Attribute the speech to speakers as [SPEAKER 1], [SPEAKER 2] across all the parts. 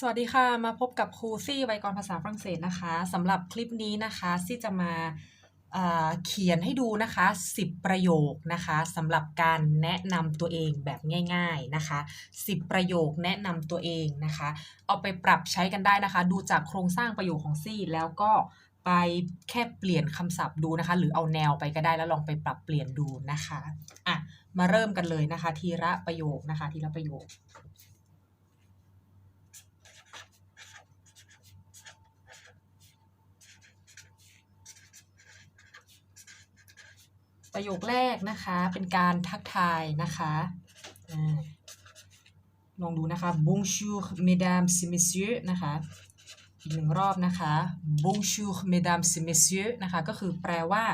[SPEAKER 1] สวัสดีค่ะ มาพบกับครูซี่ไวยากรภาษาฝรั่งเศสนะคะสำหรับคลิปนี้นะคะซี่จะมาเอ่อเขียนให้ดูนะคะ 10 ประโยคนะคะสำหรับการแนะนำตัวเองแบบง่าย ๆนะคะ 10 ประโยคแนะนำตัวเองนะคะ เอาไปปรับใช้กันได้นะคะ ดูจากโครงสร้างประโยคของซี่แล้วก็ไปแค่เปลี่ยนคำศัพท์ดูนะคะ หรือเอาแนวไปก็ได้แล้วลองไปปรับเปลี่ยนดูนะคะอะมาเริ่มกันเลยนะคะ ทีละประโยคนะคะ ทีละประโยค ประโยคแรกนะคะ เป็นการทักทายนะคะลองดูนะคะ bonjour mesdames et messieurs นะคะ อีกหนึ่งรอบนะคะ bonjour mesdames et messieurs นะคะ ก็คือแปลว่า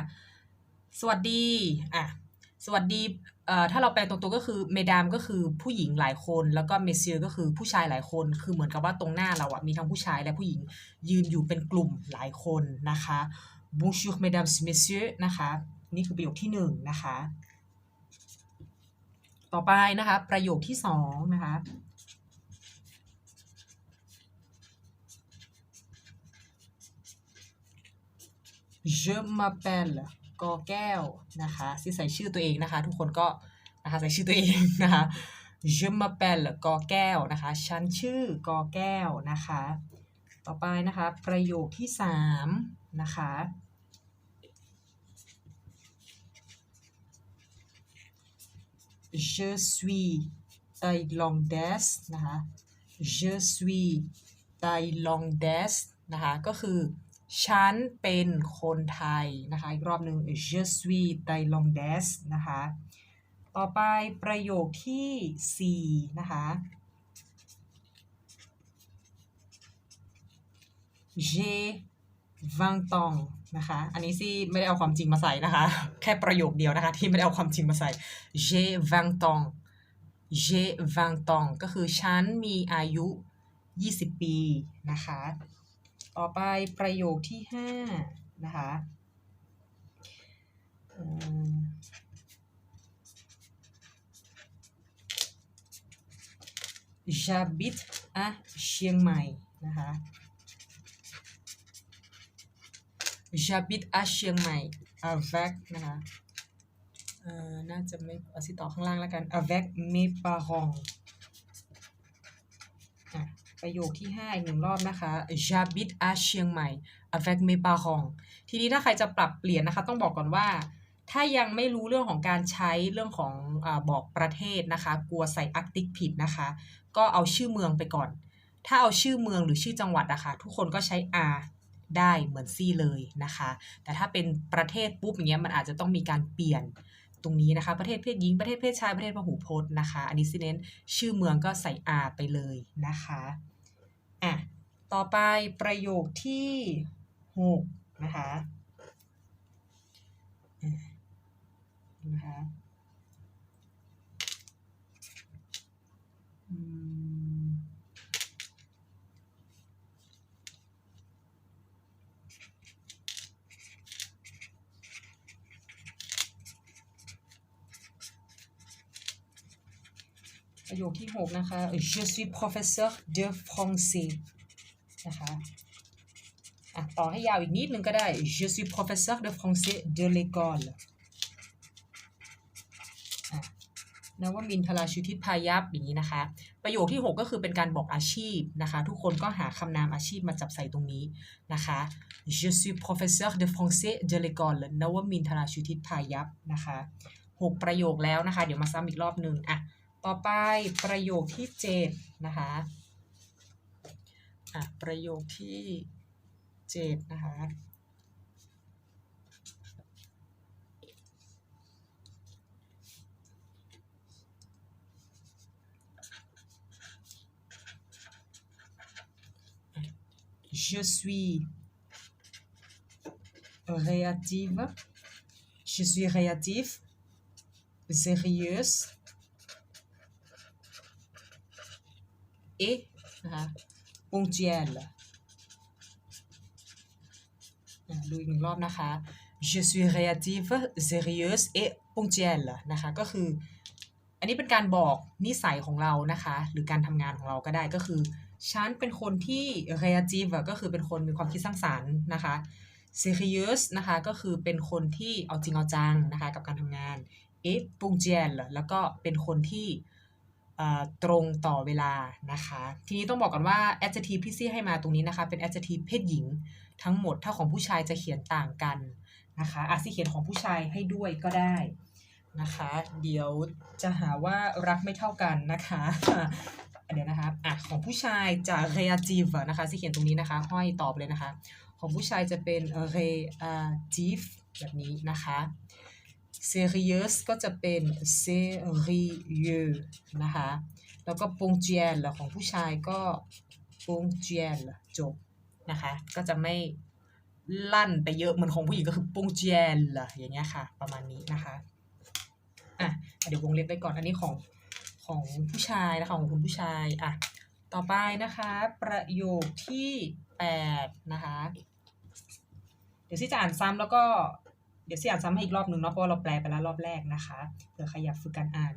[SPEAKER 1] สวัสดี อะ สวัสดี เอ่อ ถ้าเราแปลตรงตัวก็คือ mesdames ก็คือผู้หญิงหลายคน แล้วก็ messieurs ก็คือผู้ชายหลายคน คือเหมือนกับว่าตรงหน้าเราอะมีทั้งผู้ชายและผู้หญิงยืนอยู่เป็นกลุ่มหลายคนนะคะ bonjour mesdames et messieurs นะคะ นี่คือประโยคที่หนึ่งนะคะ ต่อไปนะคะ ประโยคที่สองนะคะ je m'appelle กอแก้วนะคะที่ใส่ชื่อตัวเองนะคะ ทุกคนก็นะคะใส่ชื่อตัวเองนะคะ je m'appelle กอแก้วนะคะ ฉันชื่อกอแก้วนะคะ ต่อไปนะคะ ประโยคที่สามนะคะ je suis thaïlandaise นะคะ je suis thaïlandaise นะคะก็คือฉันเป็นคนไทยนะคะอีกรอบหนึ่ง je suis thaïlandaise นะคะต่อไปประโยคที่สี่นะคะ j'ai 20 ans นะคะ อันนี้ซี่ไม่ได้เอาความจริงมาใส่นะคะ แค่ประโยคเดียวนะคะ ที่ไม่ได้เอาความจริงมาใส่ j'ai 20 ans j'ai 20 ans ก็คือฉันมีอายุ 20 ปีนะคะ ต่อไปประโยคที่ห้านะคะอืม j'habite à เชียงใหม่นะคะ j'habite à เชียงใหม่ avec นะคะเอ่อน่าจะไม่เอาสิต่อข้างล่างแล้วกัน avec mes parents อะประโยคที่ห้าอีกหนึ่งรอบนะคะ j'habite à เชียงใหม่ avec mes parents ทีนี้ถ้าใครจะปรับเปลี่ยนนะคะ ต้องบอกก่อนว่า ถ้ายังไม่รู้เรื่องของการใช้เรื่องของอาบอกประเทศนะคะ กลัวใส่อักติกผิดนะคะ ก็เอาชื่อเมืองไปก่อน ถ้าเอาชื่อเมืองหรือชื่อจังหวัดนะคะ ทุกคนก็ใช้ R ได้เหมือนซี่เลยนะคะ แต่ถ้าเป็นประเทศปุ๊บอย่างเงี้ยมันอาจจะต้องมีการเปลี่ยนตรงนี้นะคะประเทศเพศหญิงประเทศเพศชายประเทศพหูพจน์นะคะ อันนี้ซิเน้นชื่อเมืองก็ใส่ R ไปเลยนะคะอะต่อไปประโยคที่หกนะคะอะนะคะ ประโยคที่ 6 นะคะ je suis professeur de français นะคะอะต่อให้ยาวอีกนิดนึงก็ได้ je suis professeur de français de l'école อะนวมินทราชุทิตพายัพอย่างนี้นะคะ ประโยคที่ 6 ก็คือเป็นการบอกอาชีพนะคะ ทุกคนก็หาคำนามอาชีพมาจับใส่ตรงนี้นะคะ je suis professeur de français de l'école นวมินทราชุทิตพายัพนะคะ 6 ประโยคแล้วนะคะ เดี๋ยวมาซ้ำอีกรอบหนึ่งอะ ต่อไปประโยคที่เจ็ดนะคะอ่ะประโยคที่เจ็ดนะคะ Je suis réactive. Je suis réactif, sérieuse e นะคะ ponctuelle อะดูอีกหนึ่งรอบนะคะ je suis réactive sérieuse et ponctuelle นะคะก็คือ อันนี้เป็นการบอกนิสัยของเรานะคะ หรือการทำงานของเราก็ได้ก็คือ ฉันเป็นคนที่ creative อะก็คือเป็นคนมีความคิดสร้างสรรค์นะคะ serious นะคะก็คือเป็นคนที่เอาจริงเอาจังนะคะกับการทำงาน et ponctuel แล้วก็เป็นคนที่ ตรงต่อเวลานะคะ ทีนี้ต้องบอกก่อนว่า adjective ที่ซี่ให้มาตรงนี้นะคะ เป็น adjective เพศหญิง ทั้งหมดถ้าของผู้ชายจะเขียนต่างกันนะคะอะซี่เขียนของผู้ชายให้ด้วยก็ได้นะคะ เดี๋ยวจะหาว่ารักไม่เท่ากันนะคะ เดี๋ยวนะคะอะของผู้ชายจะ creative นะคะซี่เขียนตรงนี้นะคะ ห้อยตอบเลยนะคะ ของผู้ชายจะเป็น creative แบบนี้นะคะ serious ก็จะเป็น serieux นะคะ แล้วก็ ponctuel ของผู้ชายก็ ponctuel จบนะคะ ก็จะไม่ลั่นไปเยอะเหมือนของผู้หญิงก็คือ ponctuel อย่างเงี้ยค่ะ ประมาณนี้นะคะ อะ เดี๋ยววงเล็บไปก่อน อันนี้ของของผู้ชายนะคะ ของคุณผู้ชาย อะ ต่อไปนะคะ ประโยคที่แปดนะคะ เดี๋ยวซี่จะอ่านซ้ำแล้วก็ ดี๋ยวซี่อ่านซ้ำให้อีกรอบหนึ่งเนาะเพราะาเราแปลไปแล้วรอบแรกนะคะเผื่อใครอยากฝึกการอ่าน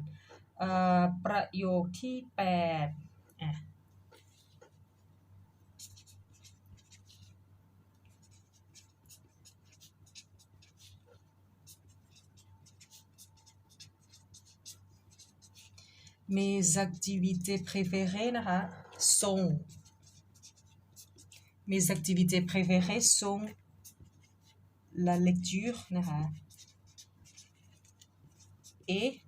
[SPEAKER 1] เอ่อประโยคที่แปดอะ Mes activités préférées นะคะ sont Mes activités préférées sont la lecture นะคะ et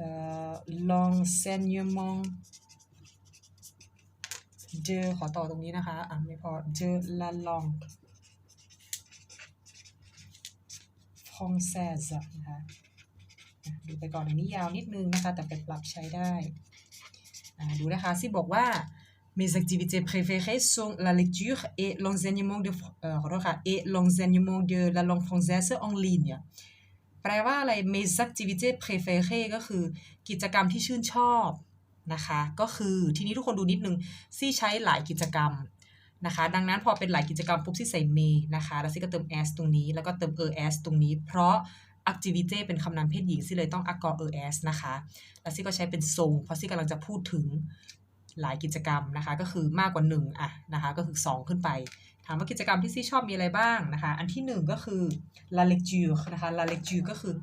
[SPEAKER 1] euh, l'enseignement de ขอต่อตรงนี้นะคะ อะไม่พอ de la langue française นะคะดูไปก่อนอันนี้ยาวนิดนึงนะคะ แต่ไปปรับใช้ได้ ดูนะคะซี่บอกว่า mes activités préférées sont la lecture et l'enseignement de fr- เอ่อขอโทษค่ะ et l'enseignement de la langue française en ligne แปลว่าอะไร mes activités préférées ก็คือ กิจกรรมที่ชื่นชอบนะคะ ก็คือทีนี้ทุกคนดูนิดนึงซี่ใช้หลายกิจกรรมนะคะ ดังนั้นพอเป็นหลายกิจกรรมปุ๊บซี่ใส่ me นะคะ แล้วซี่ก็เติม s ตรงนี้ แล้วก็เติม es ตรงนี้ เพราะ activity เป็นคำนามเพศหญิงซี่เลยต้อง acor es นะคะ แล้วซี่ก็ใช้เป็นทรงเพราะซี่กำลังจะพูดถึง หลายกิจกรรมนะคะ ก็คือมากกว่า1อะนะคะก็คือ 2 ขึ้นไป ถามว่ากิจกรรมที่ซี่ชอบมีอะไรบ้างนะคะ อันที่ 1 ก็คือ la lecture นะคะ la lecture ก็คือ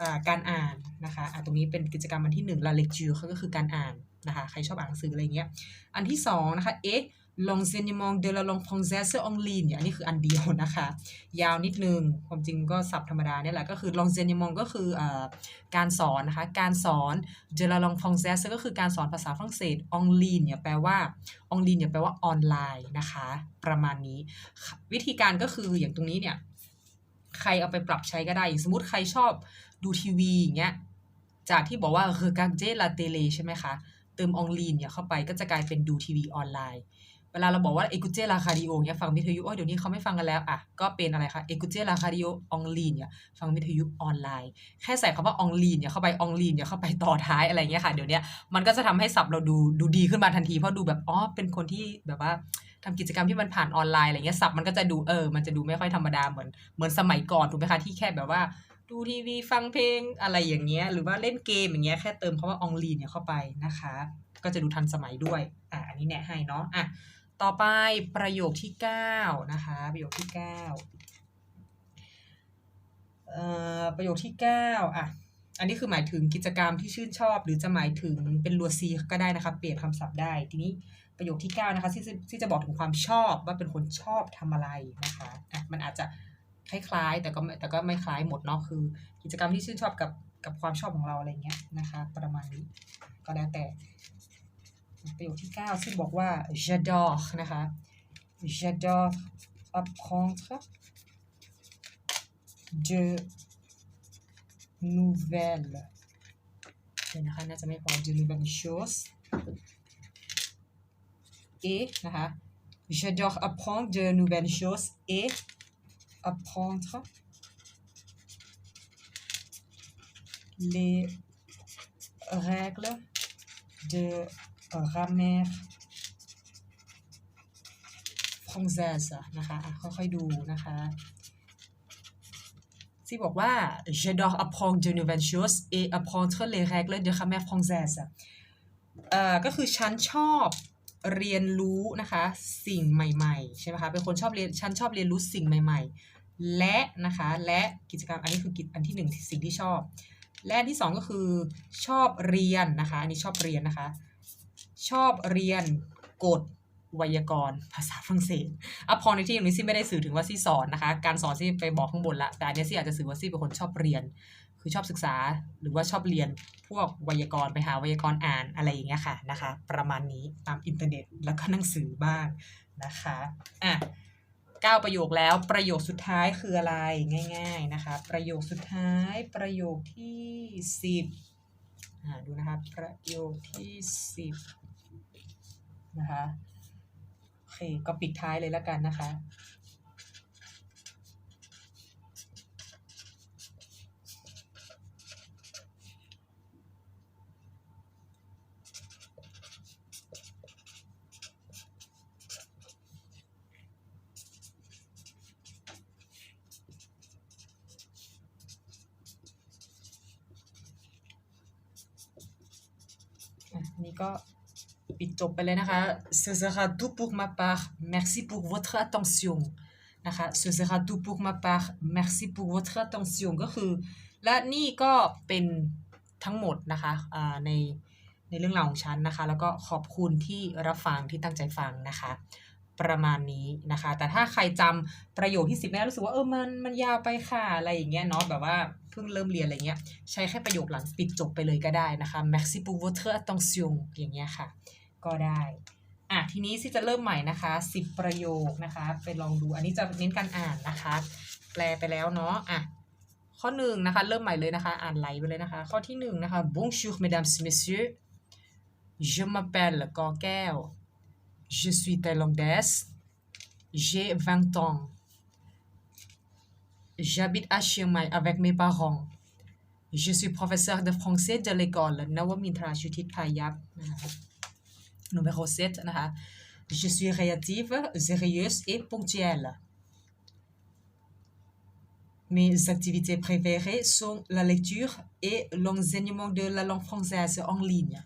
[SPEAKER 1] อการอ่านนะคะะตรงนี้เป็นกิจกรรมอันที่ 1 la lecture ก็คือการอ่านนะคะ ใครชอบอ่านหนังสืออะไรเงี้ย อันที่2นะคะ เอ๊ะ l'enseignement de la langue française en ligne อันนี้คืออันเดียวนะคะ ยาวนิดนึงความจริงก็ศัพท์ธรรมดาเนี่ยแหละก็คือ l'enseignement ก็คืออการสอนนะคะ การสอน de la langue française ก็คือการสอนภาษาฝรั่งเศส en ligne เนี่ยแปลว่า en ligne เนี่ยแปลว่าออนไลน์นะคะ ประมาณนี้ วิธีการก็คืออย่างตรงนี้เนี่ยใครเอาไปปรับใช้ก็ได้ สมมติใครชอบดูทีวีอย่างเงี้ยจากที่บอกว่า regarder la télé ใช่ไหมคะ เติม en ligne เนี่ยเข้าไปก็จะกลายเป็นดูทีวีออนไลน์ เวลาเราบอกว่า écouter la radio เนี่ยฟังวิทยุโอ้เดี๋ยวนี้เขาไม่ฟังกันแล้วอะก็เป็นอะไรคะ écouter la radio en ligne เนี่ยฟังวิทยุออนไลน์ แค่ใส่คำว่า en ligne เนี่ยเข้าไป en ligne เนี่ยเข้าไปต่อท้ายอะไรเงี้ยค่ะเดี๋ยวนี้มันก็จะทำให้ศัพท์เราดูดูดีขึ้นมาทันทีเพราะดูแบบอ๋อเป็นคนที่แบบว่าทำกิจกรรมที่มันผ่านออนไลน์อะไรเงี้ยศัพท์มันก็จะดูเออ มันจะดูไม่ค่อยธรรมดาเหมือนเหมือนสมัยก่อนถูกไหมคะที่แค่แบบว่าดูทีวีฟังเพลงอะไรอย่างเงี้ยหรือว่าเล่นเกมอย่างเงี้ยแค่เติมคำว่า en ligne เนี่ยเข้าไปนะคะ ก็จะดูทันสมัยด้วยอะอันนี้แนะให้เนาะอะ ต่อไปประโยคที่ 9 นะคะ ประโยคที่ 9เอ่อประโยคที่ 9 อะ อันนี้คือหมายถึงกิจกรรมที่ชื่นชอบ หรือจะหมายถึงเป็นลัวซีก็ได้นะคะ เปลี่ยนคำศัพท์ได้ ทีนี้ประโยคที่ 9 นะคะที่ที่จะบอกถึงความชอบว่าเป็นคนชอบทำอะไรนะคะอะมันอาจจะคล้ายๆ แต่ก็แต่ก็ไม่คล้ายหมดเนาะคือ กิจกรรมที่ชื่นชอบกับกับความชอบของเราอะไรเงี้ยนะคะ ประมาณนี้ก็แล้วแต่ ประโยคที่ 9 ซึ่งบอกว่า j'adore นะคะ j'adore apprendre de nouvelles เดี๋ยวนะคะ น่าจะไม่พอ de nouvelles choses et นะคะ j'adore apprendre de nouvelles choses et apprendre les règles de grammaire française นะคะะค่อยๆดูนะคะที่บอกว่า j'adore apprendre de nouvelles choses et apprendre les règles de grammaire française เอ่อก็คือฉันชอบเรียนรู้นะคะสิ่งใหม่ๆใช่ไหมคะเป็นคนชอบเรียนฉันชอบเรียนรู้สิ่งใหม่ ๆ และนะคะและกิจกรรมอันนี้คือกิจอันที่หนึ่งสิ่งที่ชอบ และที่สองก็คือชอบเรียนนะคะอันนี้ชอบเรียนนะคะ ชอบเรียนกฎไวยากรณ์ภาษาฝรั่งเศสอะพอในที่นี้ซี่ไม่ได้สื่อถึงว่าซี่สอนนะคะ การสอนซี่ไปบอกข้างบนละ แต่อันเนี้ยซี่อาจจะสื่อว่าซี่เป็นคนชอบเรียน คือชอบศึกษาหรือว่าชอบเรียนพวกไวยากรณ์ไปหาไวยากรณ์อ่านอะไรอย่างเงี้ยค่ะนะคะ ประมาณนี้ตามอินเทอร์เน็ตแล้วก็หนังสือบ้างนะคะอะเก้าประโยคแล้วประโยคสุดท้ายคืออะไรง่าย ๆนะคะ ประโยคสุดท้ายประโยคที่สิบอ่าดูนะคะประโยคที่สิบ นะคะโอเคก็ปิดท้ายเลยแล้วกันนะคะอะนนี้ก็ ปิดจบไปเลยนะคะ ce sera tout pour ma part merci pour votre attention นะคะ ce sera tout pour ma part merci pour votre attention ก็คือ และนี่ก็เป็นทั้งหมดนะคะในในเรื่องราวของฉันนะคะ แล้วก็ขอบคุณที่รับฟังที่ตั้งใจฟังนะคะ ประมาณนี้นะคะ แต่ถ้าใครจำประโยคที่สิบไม่ได้รู้สึกว่าเออมันมันยาวไปค่ะอะไรอย่างเงี้ยเนาะแบบว่าเพิ่งเริ่มเรียนอะไรเงี้ย ใช้แค่ประโยคหลังปิดจบไปเลยก็ได้นะคะ merci pour votre attention อย่างเงี้ยค่ะ ก็ได้ อะทีนี้ที่จะเริ่มใหม่นะคะ 10 ประโยคนะคะ ไปลองดูอันนี้จะเน้นการอ่านนะคะ แปลไปแล้วเนาะอะข้อหนึ่งนะคะ เริ่มใหม่เลยนะคะ อ่านไหลไปเลยนะคะ ข้อที่หนึ่งนะคะ bonjour mesdames et messieurs je m'appelle กอแก้ว je suis thaïlandaise j'ai 20 ans j'habite à Chiang Mai avec mes parents je suis professeur de français de l'école Nawamintra Chutit Kayak นะคะ Numéro 7นะคะ Je suis réactive, sérieuse et ponctuelle. Mes activités préférées sont la lecture et l'enseignement de la langue française en ligne.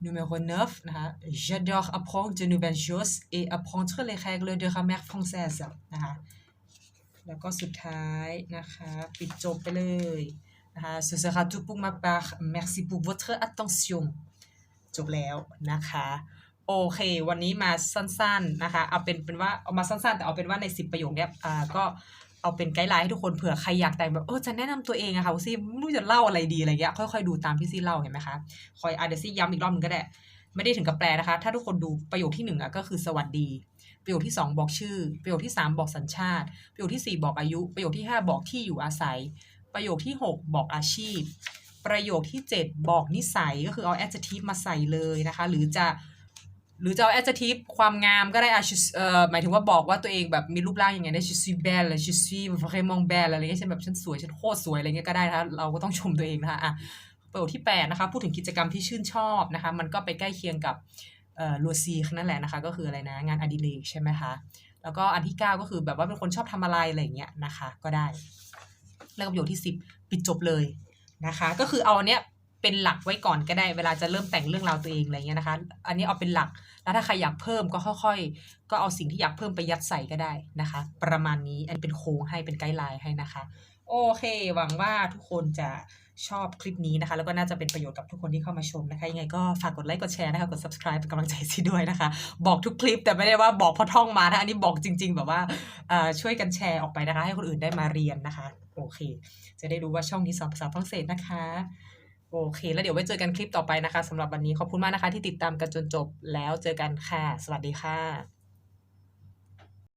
[SPEAKER 1] Numéro 9 นะคะ J'adore apprendre de nouvelles choses et apprendre les règles de grammaire française นะคะ แล้วก็สุดท้ายนะคะ ปิดจบไปเลยนะคะ Ce sera tout pour ma part. Merci pour votre attention. จบแล้วนะคะโอเค วันนี้มาสั้นๆนะคะ เอาเป็นเป็นว่าเอามาสั้นๆ แต่เอาเป็นว่าใน10ประโยคเนี้ยอ่าก็เอาเป็นไกด์ไลน์ให้ทุกคนเผื่อใครอยากแต่งแบบเออจะแนะนำตัวเองอะค่ะว่าซี่ไม่รู้จะเล่าอะไรดีอะไรเงี้ยค่อยๆดูตามที่ซี่เล่าเห็นไหมคะคอยอะเดซี่ย้ำอีกรอบหนึงก็ได้ ไม่ได้ถึงกับแปลนะคะ ถ้าทุกคนดูประโยคที่หนึ่งอะก็คือสวัสดี ประโยคที่สองบอกชื่อ ประโยคที่สามบอกสัญชาติ ประโยคที่สี่บอกอายุ ประโยคที่ห้าบอกที่อยู่อาศัย ประโยคที่หกบอกอาชีพ ประโยคที่ 7 บอกนิสัยก็คือเอา adjective มาใส่เลยนะคะ หรือจะหรือจะเอา adjective ความงามก็ได้อะเอ่อหมายถึงว่าบอกว่าตัวเองแบบมีรูปร่างยังไงได้ je suis belle je suis vraiment belle อะไรเงี้ยฉันแบบฉันสวย ฉันโคตรสวย อะไรเงี้ยก็ได้นะคะเราก็ต้องชมตัวเองนะคะอะประโยคที่ 8 นะคะ พูดถึงกิจกรรมที่ชื่นชอบนะคะ มันก็ไปใกล้เคียงกับเอ่อลัวซีนั่นแหละนะคะ ก็คืออะไรนะ งานอดิเรกใช่ไหมคะ แล้วก็อันที่ 9 ก็คือแบบว่าเป็นคนชอบทำอะไรอะไรอย่างเงี้ยนะคะ ก็ได้ แล้วประโยคที่ 10 ปิดจบเลย นะคะ ก็คือเอาเนี้ยเป็นหลักไว้ก่อนก็ได้เวลาจะเริ่มแต่งเรื่องราวตัวเองอะไรเงี้ยนะคะ อันนี้เอาเป็นหลักแล้วถ้าใครอยากเพิ่มก็ค่อยๆ ก็เอาสิ่งที่อยากเพิ่มไปยัดใส่ก็ได้นะคะ ประมาณนี้อันเป็นโค้งให้เป็นไกด์ไลน์ให้นะคะ โอเค หวังว่าทุกคนจะชอบคลิปนี้นะคะ แล้วก็น่าจะเป็นประโยชน์กับทุกคนที่เข้ามาชมนะคะ ยังไงก็ฝากกดไลค์กดแชร์นะคะกด subscribe เป็นกำลังใจให้ด้วยนะคะ บอกทุกคลิปแต่ไม่ได้ว่าบอกเพอท่องมานะอันนี้บอกจริง ๆ แบบว่าช่วยกันแชร์ออกไปนะคะ ให้คนอื่นได้มาเรียนนะคะ โอเค จะได้รู้ว่าช่องนี้สอนภาษาฝรั่งเศสนะคะ โอเค แล้วเดี๋ยวไว้เจอกันคลิปต่อไปนะคะสำหรับวันนี้ขอบคุณมากนะคะ ที่ติดตามกันจนจบแล้วเจอกันค่ะ สวัสดีค่ะ